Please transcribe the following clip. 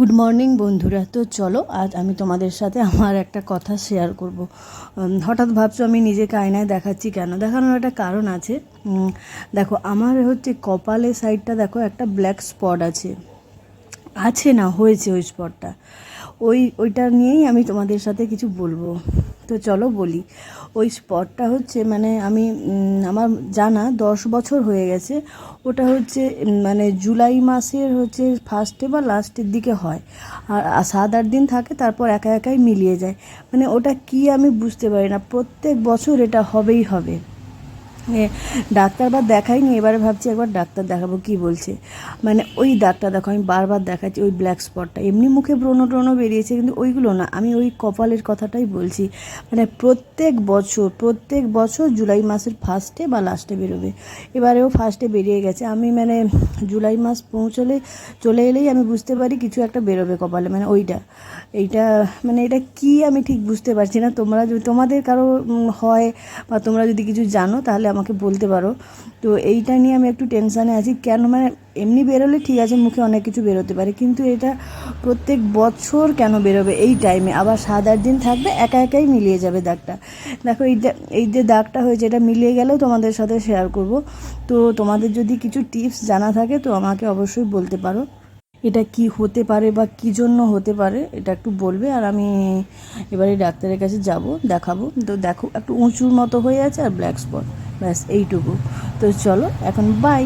Good morning বন্ধুরা। তো চলো, আজ আমি তোমাদের সাথে আমার একটা কথা শেয়ার করব। হঠাৎ ভাবছ আমি নিজেকে আয়নায় দেখাচ্ছি কেন? দেখানোর একটা কারণ আছে। দেখো, আমার হচ্ছে কপালে সাইডটা দেখো একটা ব্ল্যাক স্পট আছে। আছে না, হয়েছে ওই স্পটটা ওই, ওইটা নিয়েই আমি তোমাদের সাথে কিছু বলব। তো চলো বলি, ওই স্পটটা হচ্ছে মানে আমি আমার জানা দশ বছর হয়ে গেছে, ওটা হচ্ছে মানে জুলাই মাসের হচ্ছে ফার্স্টে বা লাস্টের দিকে হয়। আর সাত আট দিন থাকে, তারপর একা একাই মিলিয়ে যায়। মানে ওটা কি আমি বুঝতে পারি না, প্রত্যেক বছর এটা হবেই হবে। ডাক্তার বা দেখাইনি, এবারে ভাবছি একবার ডাক্তার দেখাবো কি বলছে। মানে ওই ডাক্তার দেখো, আমি বারবার দেখাচ্ছি ওই ব্ল্যাক স্পটটা এমনি মুখে ব্রণ ট্রণ বেরিয়েছে, কিন্তু ওইগুলো না, আমি ওই কপালের কথাটাই বলছি। মানে প্রত্যেক বছর প্রত্যেক বছর জুলাই মাসের ফার্স্টে বা লাস্টে বেরোবে। এবারেও ফার্স্টে বেরিয়ে গেছে। আমি মানে জুলাই মাস পৌঁছলে, চলে এলেই আমি বুঝতে পারি কিছু একটা বেরোবে কপালে মানে ওইটা। এইটা মানে এটা কি আমি ঠিক বুঝতে পারছি না। তোমরা যদি, তোমাদের কারও হয় বা তোমরা যদি কিছু জানো, তাহলে আমাকে বলতে পারো। তো এইটা নিয়ে আমি একটু টেনশানে আছি। কেন মানে এমনি বেরোলে ঠিক আছে, মুখে অনেক কিছু বেরোতে পারে। কিন্তু এটা প্রত্যেক বছর কেন বেরোবে এই টাইমে আবার সাত আট দিন থাকবে, একা একাই মিলিয়ে যাবে দাগটা। দেখো, এই এই যে দাগটা হয়েছে, এটা মিলিয়ে গেলেও তোমাদের সাথে শেয়ার করব। তো তোমাদের যদি কিছু টিপস জানা থাকে, তো আমাকে অবশ্যই বলতে পারো। এটা কি হতে পারে বা কি জন্য হতে পারে, এটা একটু বলবে। আর আমি এবারে ডাক্তারের কাছে যাব, দেখাবো। তো দেখো, একটু উঁচুর মতো হয়ে আছে আর ব্ল্যাক স্পট ব্যাস এইটুকু। তো চলো এখন বাই